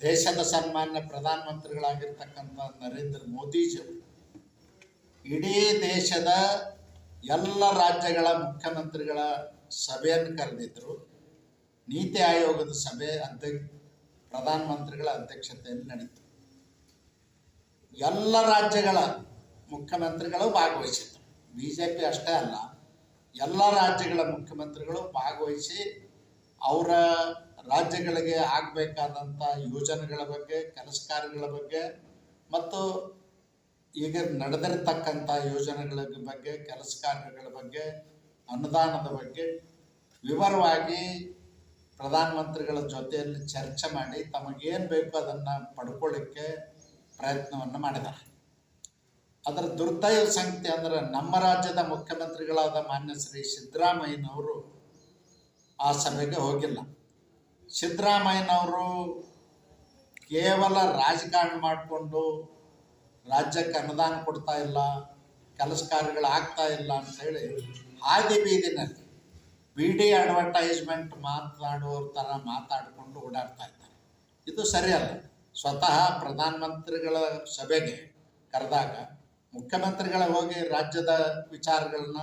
ದೇಶದ ಸನ್ಮಾನ್ಯ ಪ್ರಧಾನಮಂತ್ರಿಗಳಾಗಿರ್ತಕ್ಕಂಥ ನರೇಂದ್ರ ಮೋದಿಜಿಯವರು ಇಡೀ ದೇಶದ ಎಲ್ಲ ರಾಜ್ಯಗಳ ಮುಖ್ಯಮಂತ್ರಿಗಳ ಸಭೆಯನ್ನು ಕರೆದಿದ್ದರು ನೀತಿ ಆಯೋಗದ ಸಭೆ ಅಧ್ಯಕ್ಷ, ಪ್ರಧಾನಮಂತ್ರಿಗಳ ಅಧ್ಯಕ್ಷತೆಯಲ್ಲಿ ನಡೀತು. ಎಲ್ಲ ರಾಜ್ಯಗಳ ಮುಖ್ಯಮಂತ್ರಿಗಳು ಭಾಗವಹಿಸಿದ್ರು. ಬಿ ಜೆ ಪಿ ಅಷ್ಟೇ ಅಲ್ಲ, ಎಲ್ಲ ರಾಜ್ಯಗಳ ಮುಖ್ಯಮಂತ್ರಿಗಳು ಭಾಗವಹಿಸಿ ಅವರ ರಾಜ್ಯಗಳಿಗೆ ಆಗಬೇಕಾದಂಥ ಯೋಜನೆಗಳ ಬಗ್ಗೆ ಕೆಲಸ ಕಾರ್ಯಗಳ ಬಗ್ಗೆ, ಮತ್ತು ಈಗ ನಡೆದಿರ್ತಕ್ಕಂಥ ಯೋಜನೆಗಳ ಬಗ್ಗೆ ಕೆಲಸ ಕಾರ್ಯಗಳ ಬಗ್ಗೆ, ಅನುದಾನದ ಬಗ್ಗೆ ವಿವರವಾಗಿ ಪ್ರಧಾನಮಂತ್ರಿಗಳ ಜೊತೆಯಲ್ಲಿ ಚರ್ಚೆ ಮಾಡಿ ತಮಗೇನು ಬೇಕು ಅದನ್ನು ಪಡ್ಕೊಳ್ಳಿಕ್ಕೆ ಪ್ರಯತ್ನವನ್ನು ಮಾಡಿದ್ದಾರೆ. ಅದರ ದುರ್ದೈವ ಸಂಗತಿ ಅಂದರೆ ನಮ್ಮ ರಾಜ್ಯದ ಮುಖ್ಯಮಂತ್ರಿಗಳಾದ ಮಾನ್ಯ ಶ್ರೀ ಸಿದ್ದರಾಮಯ್ಯನವರು ಆ ಸಭೆಗೆ ಹೋಗಿಲ್ಲ. ಸಿದ್ದರಾಮಯ್ಯನವರು ಕೇವಲ ರಾಜಕಾರಣ ಮಾಡಿಕೊಂಡು ರಾಜ್ಯಕ್ಕೆ ಅನುದಾನ ಕೊಡ್ತಾ ಇಲ್ಲ, ಕೆಲಸ ಕಾರ್ಯಗಳು ಆಗ್ತಾ ಇಲ್ಲ ಅಂತೇಳಿ ಹಾದಿ ಬೀದಿನಲ್ಲಿ ಬಿ ಡಿ ಅಡ್ವರ್ಟೈಸ್ಮೆಂಟ್ ಮಾತನಾಡುವವ್ರ ಥರ ಮಾತಾಡಿಕೊಂಡು ಓಡಾಡ್ತಾ ಇದ್ದಾರೆ. ಇದು ಸರಿಯಲ್ಲ. ಸ್ವತಃ ಪ್ರಧಾನಮಂತ್ರಿಗಳ ಸಭೆಗೆ ಕರೆದಾಗ ಮುಖ್ಯಮಂತ್ರಿಗಳ ಹೋಗಿ ರಾಜ್ಯದ ವಿಚಾರಗಳನ್ನ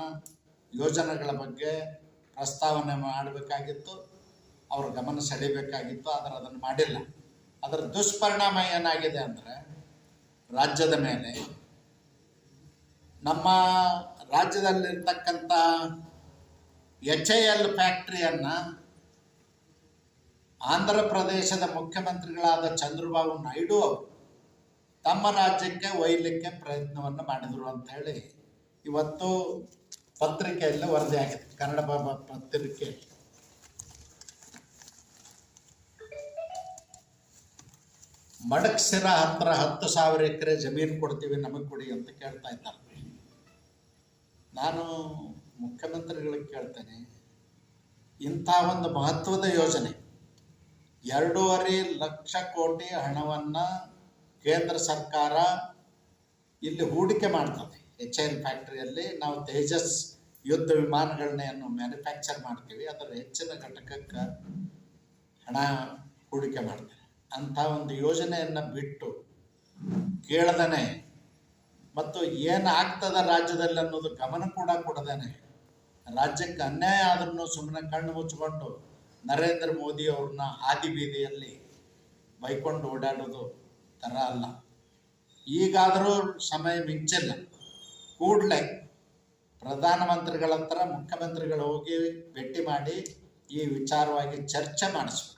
ಯೋಜನೆಗಳ ಬಗ್ಗೆ ಪ್ರಸ್ತಾವನೆ ಮಾಡಬೇಕಾಗಿತ್ತು. ಅವ್ರ ಗಮನ ಸೆಳೆಯಬೇಕಾಗಿತ್ತು ಆದರೆ ಅದನ್ನು ಮಾಡಿಲ್ಲ. ಅದರ ದುಷ್ಪರಿಣಾಮ ಏನಾಗಿದೆ ಅಂದರೆ ರಾಜ್ಯದ ಮೇಲೆ ನಮ್ಮ ರಾಜ್ಯದಲ್ಲಿರ್ತಕ್ಕಂಥ ಎಚ್ ಐ ಎಲ್ ಫ್ಯಾಕ್ಟ್ರಿಯನ್ನು ಆಂಧ್ರ ಪ್ರದೇಶದ ಮುಖ್ಯಮಂತ್ರಿಗಳಾದ ಚಂದ್ರಬಾಬು ನಾಯ್ಡು ಅವರು ತಮ್ಮ ರಾಜ್ಯಕ್ಕೆ ಒಯ್ಯಲಿಕ್ಕೆ ಪ್ರಯತ್ನವನ್ನು ಮಾಡಿದರು ಅಂತ ಹೇಳಿ ಇವತ್ತು ಪತ್ರಿಕೆಯಲ್ಲಿ ವರದಿಯಾಗಿದೆ. ಕನ್ನಡ ಬಾಬಾ ಪತ್ರಿಕೆ. ಮಡಕ್ಸಿರ ಹತ್ರ ಹತ್ತು ಸಾವಿರ ಎಕರೆ ಜಮೀನು ಕೊಡ್ತೀವಿ ನಮಗೆ ಕೊಡಿ ಅಂತ ಕೇಳ್ತಾ ಇದ್ದಾರೆ. ನಾನು ಮುಖ್ಯಮಂತ್ರಿಗಳಿಗೆ ಕೇಳ್ತೇನೆ, ಇಂಥ ಒಂದು ಮಹತ್ವದ ಯೋಜನೆ ಎರಡೂವರೆ ಲಕ್ಷ ಕೋಟಿ ಹಣವನ್ನು ಕೇಂದ್ರ ಸರ್ಕಾರ ಇಲ್ಲಿ ಹೂಡಿಕೆ ಮಾಡ್ತದೆ. ಎಚ್ ಎನ್ ಫ್ಯಾಕ್ಟ್ರಿಯಲ್ಲಿ ನಾವು ತೇಜಸ್ ಯುದ್ಧ ವಿಮಾನಗಳನ್ನೇನು ಮ್ಯಾನುಫ್ಯಾಕ್ಚರ್ ಮಾಡ್ತೀವಿ, ಅದರ ಹೆಚ್ಚಿನ ಘಟಕಕ್ಕೆ ಹಣ ಹೂಡಿಕೆ ಮಾಡ್ತಾರೆ. ಅಂಥ ಒಂದು ಯೋಜನೆಯನ್ನು ಬಿಟ್ಟು ಕೇಳದನೆ. ಮತ್ತು ಏನು ಆಗ್ತದ ರಾಜ್ಯದಲ್ಲಿ ಅನ್ನೋದು ಗಮನ ಕೂಡ ಕೊಡದೇನೆ. ರಾಜ್ಯಕ್ಕೆ ಅನ್ಯಾಯ ಆದ್ರೂ ಸುಮ್ಮನೆ ಕಣ್ಣು ಮುಚ್ಚಿಕೊಂಡು ನರೇಂದ್ರ ಮೋದಿ ಅವ್ರನ್ನ ಹಾದಿ ಬೀದಿಯಲ್ಲಿ ಬೈಕೊಂಡು ಓಡಾಡೋದು ಥರ ಅಲ್ಲ. ಈಗಾದರೂ ಸಮಯ ಮಿಂಚಿಲ್ಲ. ಕೂಡಲೇ ಪ್ರಧಾನಮಂತ್ರಿಗಳ ಹತ್ರ ಮುಖ್ಯಮಂತ್ರಿಗಳು ಹೋಗಿ ಭೇಟಿ ಮಾಡಿ ಈ ವಿಚಾರವಾಗಿ ಚರ್ಚೆ ಮಾಡಿಸ್ಬೇಕು.